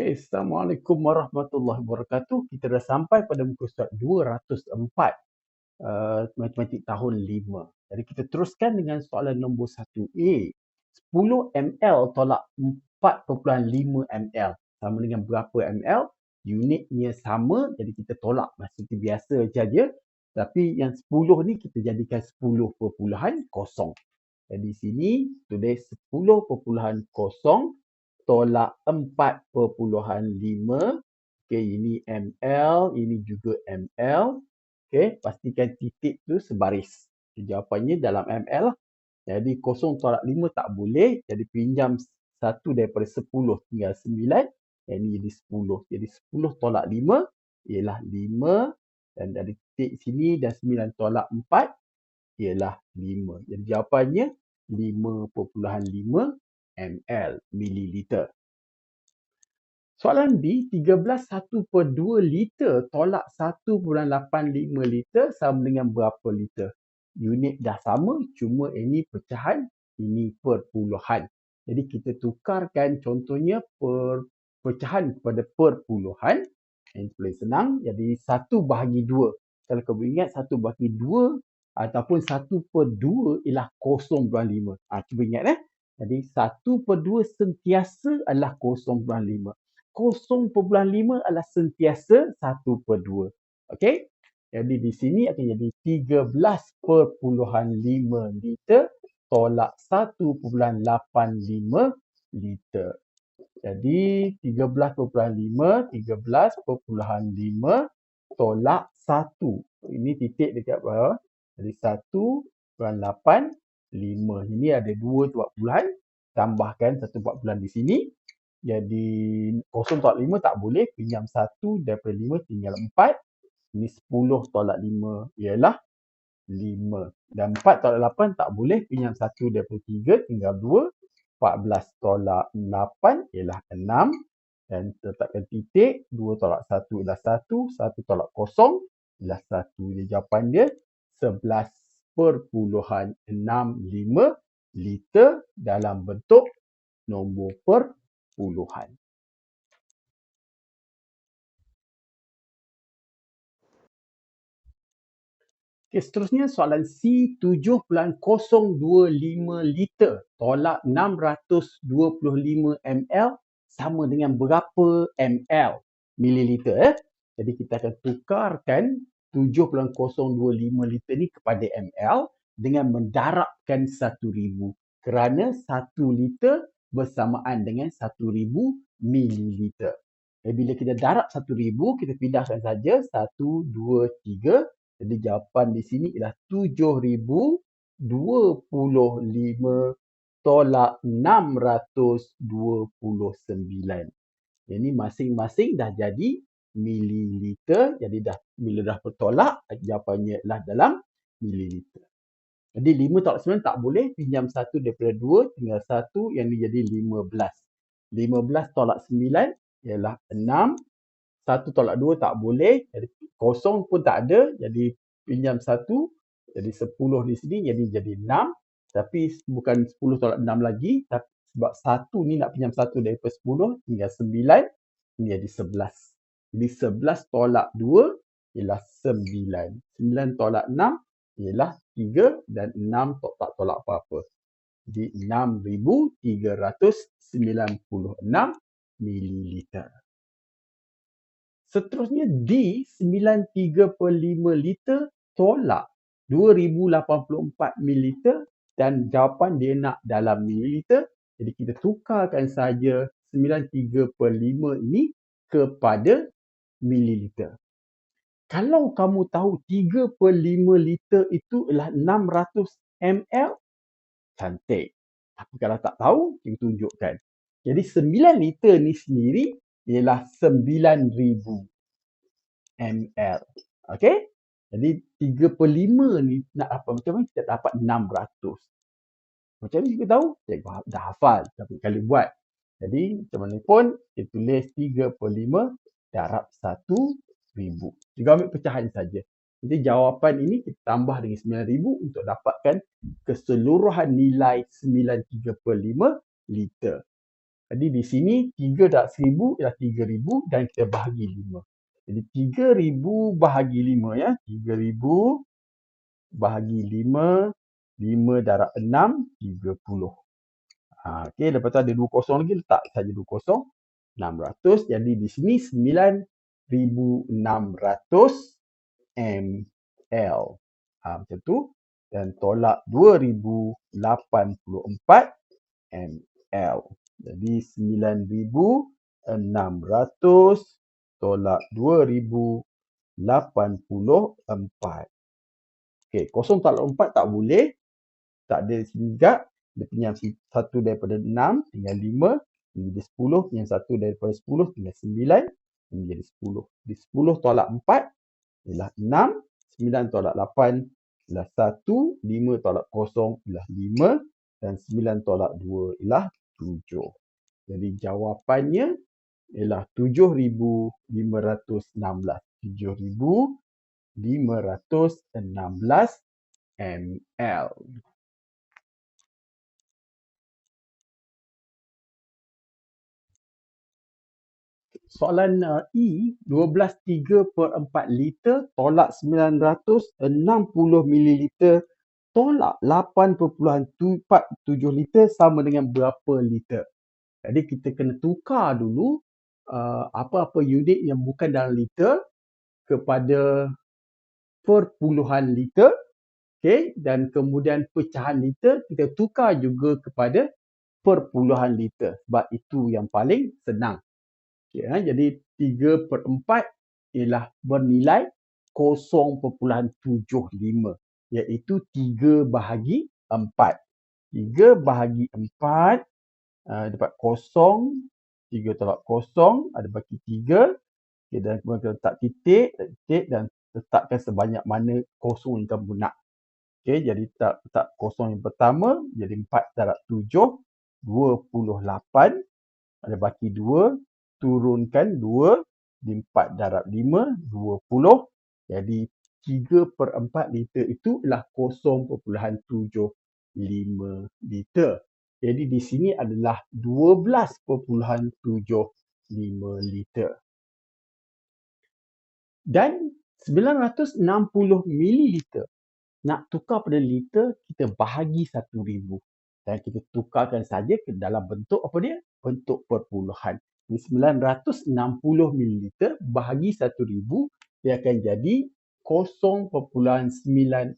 Okay, Assalamualaikum warahmatullahi wabarakatuh. Kita dah sampai pada muka surat 204 uh, matematik tahun 5. Jadi kita teruskan dengan soalan nombor 1A. 10 ml tolak 4.5 ml. Sama dengan berapa ml? Unitnya sama, jadi kita tolak seperti biasa saja. Tapi yang 10 ni kita jadikan 10.0. Jadi sini tulis 10.0 tolak 4.5. Okey, ini ml, ini juga ml. Okey, pastikan titik tu sebaris. Jawapannya dalam ml lah. Jadi kosong tolak 5 tak boleh. Jadi pinjam 1 daripada 10 tinggal 9. Yang ini jadi 10. Jadi 10 tolak 5 ialah 5. Dan dari titik sini dan 9 tolak 4 ialah 5. Jadi jawapannya 5.5 ml mililiter. Soalan B, 13 1 per 2 liter tolak 1.85 liter sama dengan berapa liter? Unit dah sama, cuma ini pecahan, ini perpuluhan. Jadi kita tukarkan contohnya per pecahan kepada perpuluhan. Ini paling senang. Jadi 1 bahagi 2. Kalau kamu ingat 1 bahagi 2 ataupun 1 per 2 ialah 0.5. Ha, cuba ingat eh. Jadi 1 per 2 sentiasa adalah 0.5. 0.5 adalah sentiasa 1 per 2. Okey? Jadi di sini akan jadi 13.5 liter tolak 1.85 liter. Jadi 13.5, 13.5 tolak 1. Ini titik dekat bawah. Jadi 1.8 5. Ini ada dua buat bulan. Tambahkan satu buat bulan di sini. Jadi kosong tolak 5 tak boleh. Pinjam satu daripada 5 tinggal 4. Ini 10 tolak 5 ialah 5. Dan 4 tolak 8 tak boleh. Pinjam satu daripada 3 tinggal 2. 14 tolak 8 ialah 6. Dan letakkan titik. 2 tolak 1 ialah 1. 1 tolak kosong ialah 1. Jadi jawapan dia 11 0.65 liter dalam bentuk nombor perpuluhan. Okay, seterusnya soalan C 7.025 liter tolak 625 ml sama dengan berapa ml mililiter eh? Jadi kita akan tukarkan 7.025 liter ni kepada ml dengan mendarabkan 1000 kerana 1 liter bersamaan dengan 1000 mililiter. Jadi bila kita darab 1000 kita pindahkan saja 1 2 3 jadi jawapan di sini ialah 7025 tolak 629. Jadi masing-masing dah jadi mililiter. Jadi dah bila dah bertolak, jawapannya adalah dalam mililiter. Jadi 5 tolak 9 tak boleh. Pinjam 1 daripada 2, tinggal 1 yang ni jadi 15. 15 tolak 9 ialah 6. 1 tolak 2 tak boleh. Jadi kosong pun tak ada. Jadi pinjam 1. Jadi 10 di sini jadi jadi 6. Tapi bukan 10 tolak 6 lagi. Tapi sebab 1 ni nak pinjam 1 daripada 10. Tinggal 9. Ini jadi 11. Jadi 11 tolak 2 ialah 9. 9 tolak 6 ialah 3 dan 6 tak, tak tolak apa-apa. Jadi 6,396 mililiter. Seterusnya D 93.5 liter tolak 2084 mililiter dan jawapan dia nak dalam mililiter. Jadi kita tukarkan saja 93.5 ini kepada mililiter. Kalau kamu tahu 3 per 5 liter itu adalah 600 ml, cantik. Tapi kalau tak tahu, kita tunjukkan. Jadi 9 liter ni sendiri ialah 9000 ml. Okey? Jadi 3 per 5 ni nak apa? Macam mana kita dapat 600? Macam mana kita tahu? Cikgu dah hafal. Tapi kali buat. Jadi macam mana pun, kita tulis 3 per 5 darab satu ribu. Juga ambil pecahan saja. Jadi jawapan ini kita tambah dengan sembilan ribu untuk dapatkan keseluruhan nilai 93.5 liter. Jadi di sini 3 darab 1000 ialah 3000 dan kita bahagi 5. Jadi 3000 bahagi 5 ya. 3000 bahagi 5. 5 darab 6, 30. Ha, Okey, lepas tu ada 2 kosong lagi, letak saja 2 kosong. 600. Jadi di sini 9600 ml. Ha, macam tu. Dan tolak 2084 ml. Jadi 9600 tolak 2084. Okey, kosong tolak 4 tak boleh. Tak ada sini juga. Dia pinjam satu daripada 6, tinggal 5. Ini jadi 10, pinjam satu daripada 10, tinggal 9. Ini jadi 10. Di 10 tolak 4 ialah 6. 9 tolak 8 ialah 1. 5 tolak 0 ialah 5. Dan 9 tolak 2 ialah 7. Jadi jawapannya ialah 7,516. 7,516 ml. Soalan uh, E, 12 3 per 4 liter tolak 960 mililiter tolak 8.47 liter sama dengan berapa liter? Jadi kita kena tukar dulu uh, apa-apa unit yang bukan dalam liter kepada perpuluhan liter. Okay, dan kemudian pecahan liter kita tukar juga kepada perpuluhan liter. Sebab itu yang paling senang. Okay, ha? Jadi 3 per 4 ialah bernilai 0.75 iaitu 3 bahagi 4. 3 bahagi 4 uh, dapat 0, 3 tolak 0 ada bagi 3. Okay, dan kemudian kita letak titik, titik dan letakkan sebanyak mana kosong yang kamu nak. Okay, jadi letak, letak kosong yang pertama jadi 4 darab 7, 28 ada baki 2 turunkan 2 di 4 darab 5, 20. Jadi 3 per 4 liter itu ialah 0.75 liter. Jadi di sini adalah 12.75 liter. Dan 960 mililiter. Nak tukar pada liter, kita bahagi 1000. Dan kita tukarkan saja ke dalam bentuk apa dia? Bentuk perpuluhan. 960 ml bahagi 1000 dia akan jadi 0.960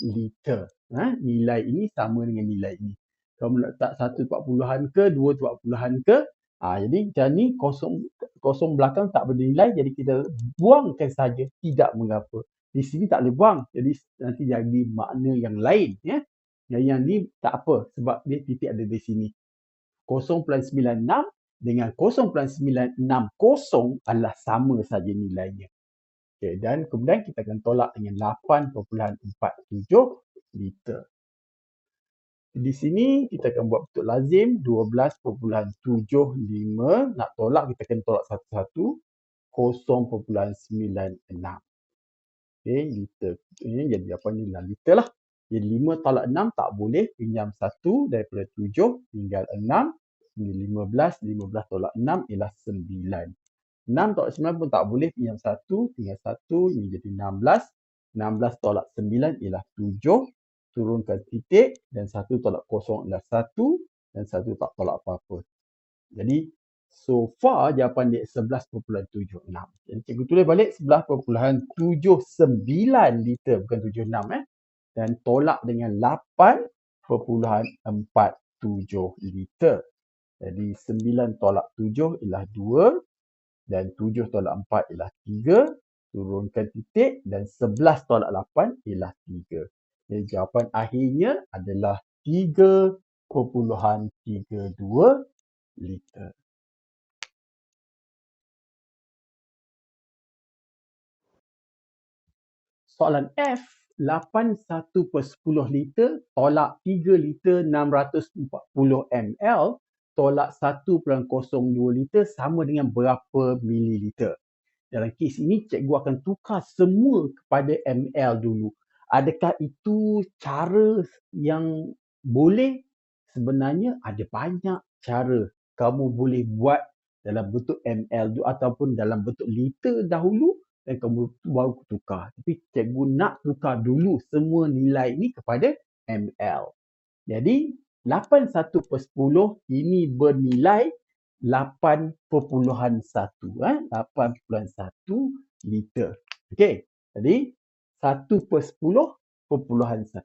liter. Ha? Nilai ini sama dengan nilai ini. Kalau letak satu empat puluhan ke, dua empat puluhan ke, ha, jadi macam ni kosong, kosong belakang tak bernilai, jadi kita buangkan saja, tidak mengapa. Di sini tak boleh buang, jadi nanti jadi makna yang lain. Ya? Yang, yang ni tak apa, sebab dia titik ada di sini. 0.96 dengan 0.960 adalah sama saja nilainya. Okay, dan kemudian kita akan tolak dengan 8.47 liter. Di sini kita akan buat bentuk lazim 12.75. Nak tolak kita akan tolak satu-satu 0.96. Okay, liter. Ini jadi apa ni liter lah. Jadi 5 tolak 6 tak boleh. Pinjam 1 daripada 7 tinggal 6. Ini 15. 15 tolak 6 ialah 9. 6 tolak 9 pun tak boleh. Pinjam 1 tinggal 1. Ini jadi 16. 16 tolak 9 ialah 7. Turunkan titik. Dan 1 tolak 0 ialah 1. Dan 1 tak tolak apa-apa. Jadi so far jawapan dia 11.76. Jadi cikgu tulis balik 11.79 liter bukan 76 eh dan tolak dengan 8.47 liter. Jadi 9 tolak 7 ialah 2 dan 7 tolak 4 ialah 3. Turunkan titik dan 11 tolak 8 ialah 3. Jadi jawapan akhirnya adalah 3.32 liter. Soalan F 8 1 per 10 liter tolak 3 liter 640 ml tolak 1.02 liter sama dengan berapa mililiter. Dalam kes ini cikgu akan tukar semua kepada ml dulu. Adakah itu cara yang boleh sebenarnya ada banyak cara kamu boleh buat dalam bentuk ml ataupun dalam bentuk liter dahulu dan kamu baru tukar. Tapi cikgu nak tukar dulu semua nilai ni kepada ml. Jadi 81 per 10 ini bernilai 8.1 eh? 8.1 liter. Okey. Jadi 1 per 10 perpuluhan 1.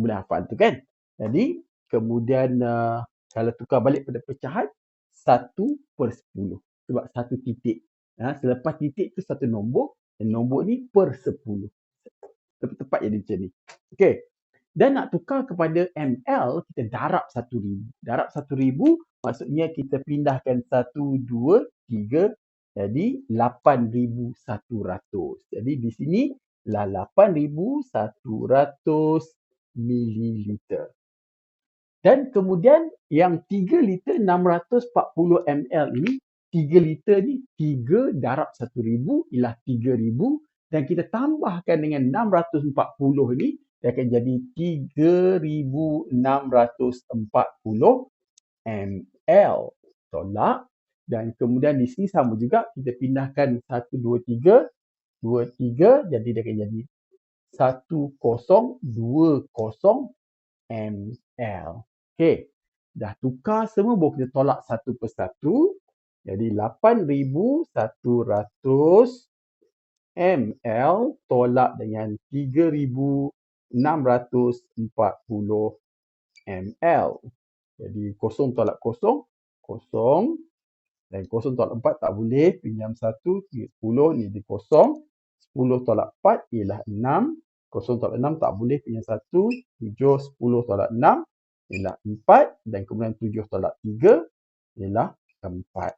Boleh hafal tu kan? Jadi kemudian uh, kalau tukar balik pada pecahan 1 per 10. Sebab satu titik. Ha, selepas titik tu satu nombor dan nombor ni per 10. Tepat-tepat jadi macam ni. Okey. Dan nak tukar kepada ml, kita darab 1000. Darab 1000 maksudnya kita pindahkan 1, 2, 3. Jadi 8100. Jadi di sini lah 8100 mililiter. Dan kemudian yang 3 liter 640 ml ini, 3 liter ni 3 darab 1000 ialah 3000 dan kita tambahkan dengan 640 ni dia akan jadi 3640 ml tolak. Dan kemudian di sini sama juga kita pindahkan 1 2 3 2 3 jadi dia akan jadi 1020 ml okey dah tukar semua baru kita tolak satu persatu jadi 8100 ml tolak dengan 3000 640 ml. Jadi kosong tolak kosong, kosong. Dan kosong tolak empat tak boleh. Pinjam satu, tiga, sepuluh. Ni dia kosong. Sepuluh tolak empat ialah enam. Kosong tolak enam tak boleh. Pinjam satu, tujuh, sepuluh tolak enam ialah empat. Dan kemudian tujuh tolak tiga ialah.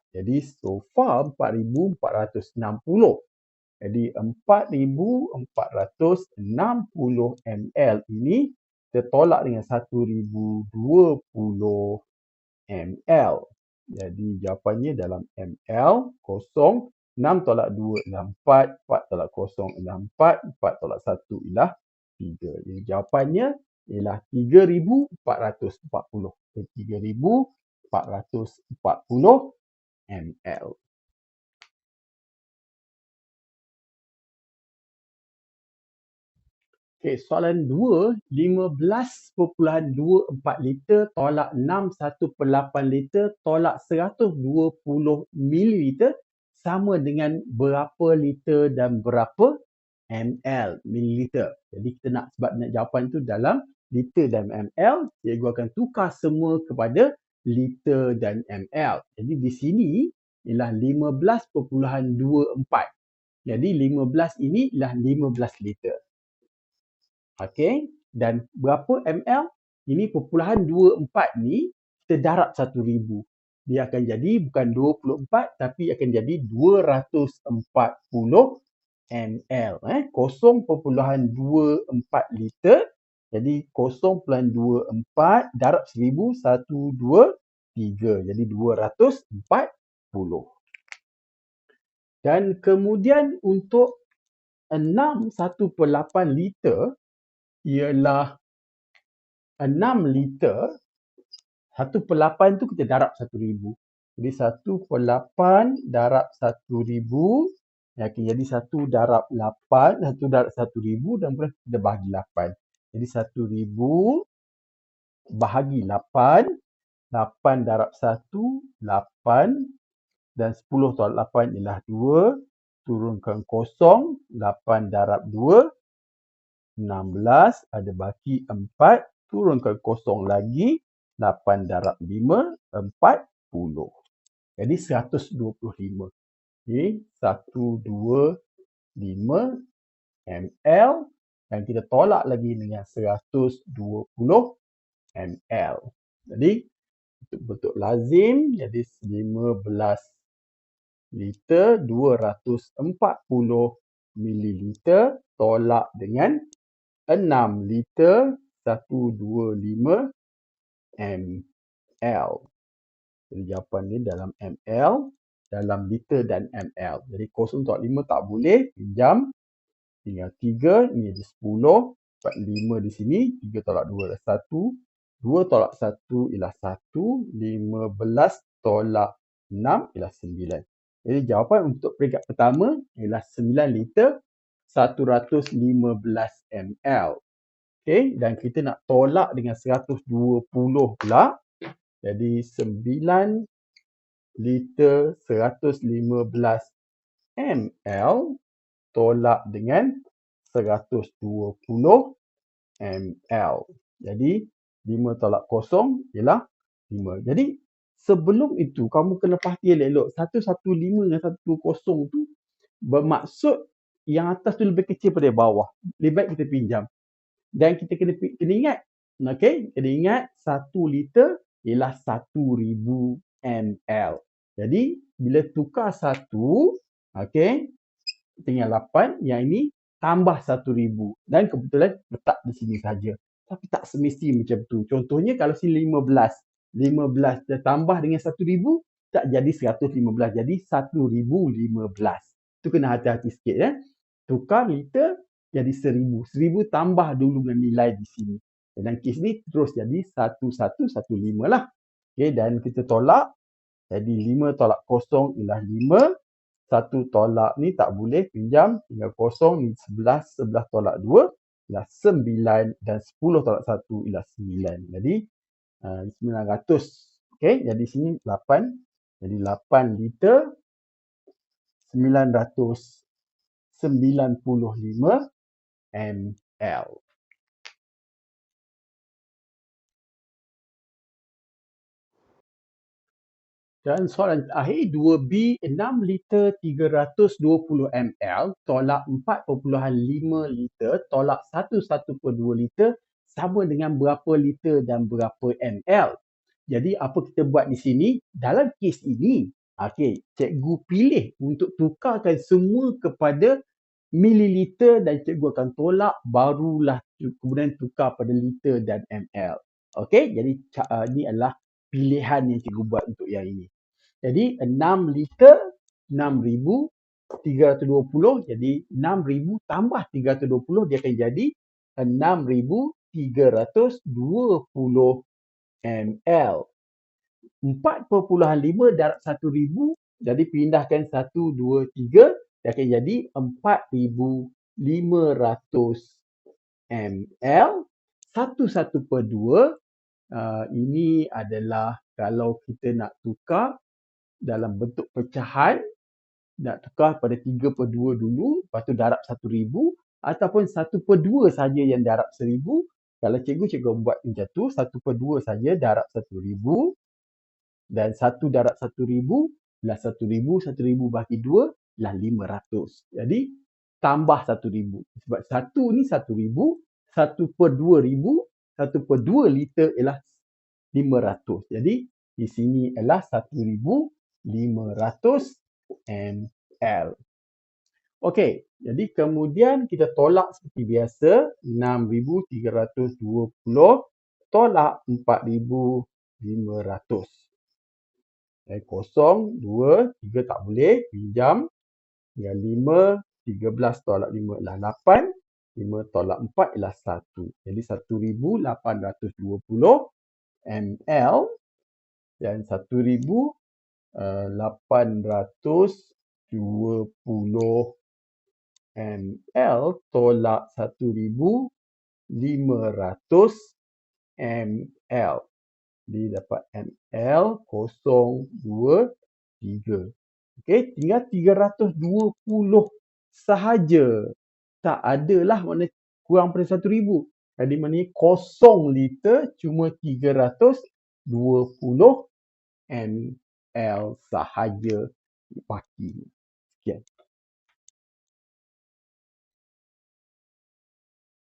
Jadi so far 4460. Jadi 4460 ml ini tertolak dengan 1020 ml. Jadi jawapannya dalam ml kosong 6 tolak 2 ialah 4, 4 tolak kosong ialah 4, 4 tolak 1 ialah 3. Jadi jawapannya ialah 3440. 3440 ml. Okey, soalan 2, 15.24 liter tolak 6 1/8 liter tolak 120 mililiter sama dengan berapa liter dan berapa ml mililiter. Jadi kita nak sebab nak jawapan tu dalam liter dan ml, cikgu akan tukar semua kepada liter dan ml. Jadi di sini ialah 15.24. Jadi 15 ini ialah 15 liter. Okey. Dan berapa ml? Ini perpuluhan 24 ni kita darab 1000. Dia akan jadi bukan 24 tapi akan jadi 240 ml. Eh? 0.24 liter. Jadi 0.24 darab 1000. 1, 2, 3. Jadi 240. Dan kemudian untuk 6 1/8 liter ialah 6 liter 1 per 8 tu kita darab 1000 jadi 1 per 8 darab 1000 ya, okay, jadi 1 darab 8 1 darab 1000 dan kemudian kita bahagi 8 jadi 1000 bahagi 8 8 darab 1 8 dan 10 tolak 8 ialah 2 turunkan kosong 8 darab 2 16 ada baki 4 turunkan kosong lagi 8 darab 5 40 jadi 125 okay. 125 ml dan kita tolak lagi dengan 120 ml jadi bentuk lazim jadi 15 liter 240 mililiter tolak dengan 6 liter 125 ml. Jadi jawapan ni dalam ml, dalam liter dan ml. Jadi 0.5 tak boleh, pinjam. Tinggal 3, ni ada 10. 45 di sini, 3 tolak 2 adalah 1, 2 tolak 1 ialah 1. 15 tolak 6 ialah 9. Jadi jawapan untuk peringkat pertama ialah 9 liter 115 ml. Okey, dan kita nak tolak dengan 120 pula. Jadi 9 liter 115 ml tolak dengan 120 ml. Jadi 5 tolak kosong ialah 5. Jadi sebelum itu kamu kena pasti elok-elok 115 dengan 120 tu bermaksud yang atas tu lebih kecil daripada bawah. Lebih baik kita pinjam. Dan kita kena kena ingat, okey, kena ingat 1 liter ialah 1000 ml. Jadi bila tukar 1, okey, tinggal 8, yang ini tambah 1000 dan kebetulan letak di sini saja. Tapi tak semesti macam tu. Contohnya kalau si 15, 15 dia tambah dengan 1000 tak jadi 115 jadi 1015. Tu kena hati-hati sikit ya. Tukar liter jadi 1000. 1000 tambah dulu dengan nilai di sini. Dan kes ni terus jadi 1115 lah. Okey dan kita tolak jadi 5 tolak kosong ialah 5 satu tolak ni tak boleh pinjam tinggal kosong ni 11 11 tolak 2 ialah 9 dan 10 tolak 1 ialah 9 jadi uh, 900 okey jadi sini 8 jadi 8 liter 995 ml Dan soalan akhir 2B 6 liter 320 ml tolak 4.5 liter tolak 11.2 liter sama dengan berapa liter dan berapa ml. Jadi apa kita buat di sini? Dalam kes ini, okey, cikgu pilih untuk tukarkan semua kepada mililiter dan cikgu akan tolak barulah kemudian tukar pada liter dan ml. Okey, jadi uh, ini adalah pilihan yang cikgu buat untuk yang ini. Jadi 6 liter 6320 jadi 6000 tambah 320 dia akan jadi 6320 ml. 4.5 darab 1000 jadi pindahkan 1 2 3 dia akan jadi 4500 ml. 1 1 per 2 uh, ini adalah kalau kita nak tukar dalam bentuk pecahan nak tukar pada 3 per 2 dulu lepas tu darab 1000 ataupun 1 per 2 saja yang darab 1000 kalau cikgu cikgu buat macam tu 1 per 2 saja darab 1000 dan 1 darab 1000 ialah 1000 1000 bagi 2 ialah 500 jadi tambah 1000 sebab 1 ni 1000 1 per 2000 1 per 2 liter ialah 500 jadi di sini ialah 1000 500 ml. Okey, jadi kemudian kita tolak seperti biasa 6320 tolak 4500. Eh, kosong, dua, tiga tak boleh, pinjam. Yang lima, tiga belas tolak lima ialah lapan. Lima tolak empat ialah satu. Jadi satu ribu lapan ratus dua puluh ml. Dan satu ribu 820 ml tolak 1500 ml. Jadi dapat ml 023. Okey, tinggal 320 sahaja. Tak adalah mana kurang pada 1000. Jadi maknanya kosong liter cuma 320 ml. L sahaja pagi. Sekian.